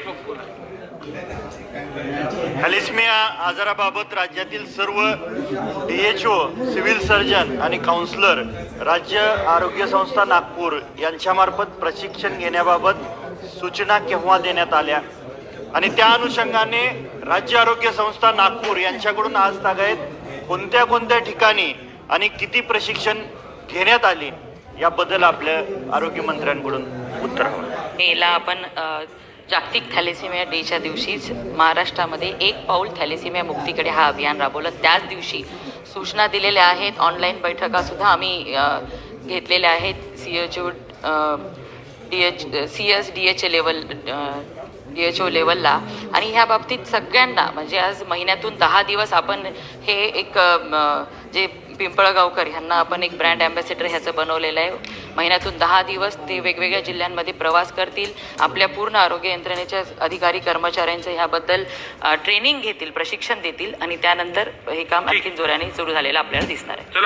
देशमुख आजाराबाबत राज्यातील सर्व डीएचओ सिव्हिल सर्जन आणि काउन्सिलर राज्य आरोग्य संस्था नागपूर यांच्यामार्फत प्रशिक्षण घेण्याबाबत सूचना केव्हा देण्यात आल्या? आणि त्या अनुषंगाने राज्य आरोग्य संस्था नागपूर यांच्याकडून आज तागायत कोणत्या कोणत्या ठिकाणी आणि किती प्रशिक्षण घेण्यात आले? याबद्दल आपल्या आरोग्यमंत्र्यांकडून उत्तर हवं. याला आपण जागतिक थॅलेसिमिया डेच्या दिवशीच महाराष्ट्रामध्ये एक पाऊल थॅलेसिमिया मुक्तीकडे हा अभियान राबवलं. त्याच दिवशी सूचना दिलेल्या आहेत ऑनलाईन बैठकासुद्धा आम्ही घेतलेल्या आहेत. C H O D H C S D H A level D H O लेवलला. आणि ह्या बाबतीत सगळ्यांना म्हणजे आज महिन्यातून दहा दिवस आपण हे एक जे पिंपळगावकर ह्यांना आपण एक ब्रँड ॲम्बॅसेडर ह्याचं बनवलेलं आहे. महिन्यातून दहा दिवस ते वेगवेगळ्या जिल्ह्यांमध्ये प्रवास करतील. आपल्या पूर्ण आरोग्य यंत्रणेच्या अधिकारी कर्मचाऱ्यांचं ह्याबद्दल ट्रेनिंग घेतील प्रशिक्षण देतील आणि त्यानंतर हे काम आणखी जोराने सुरू झालेलं आपल्याला दिसणार आहे.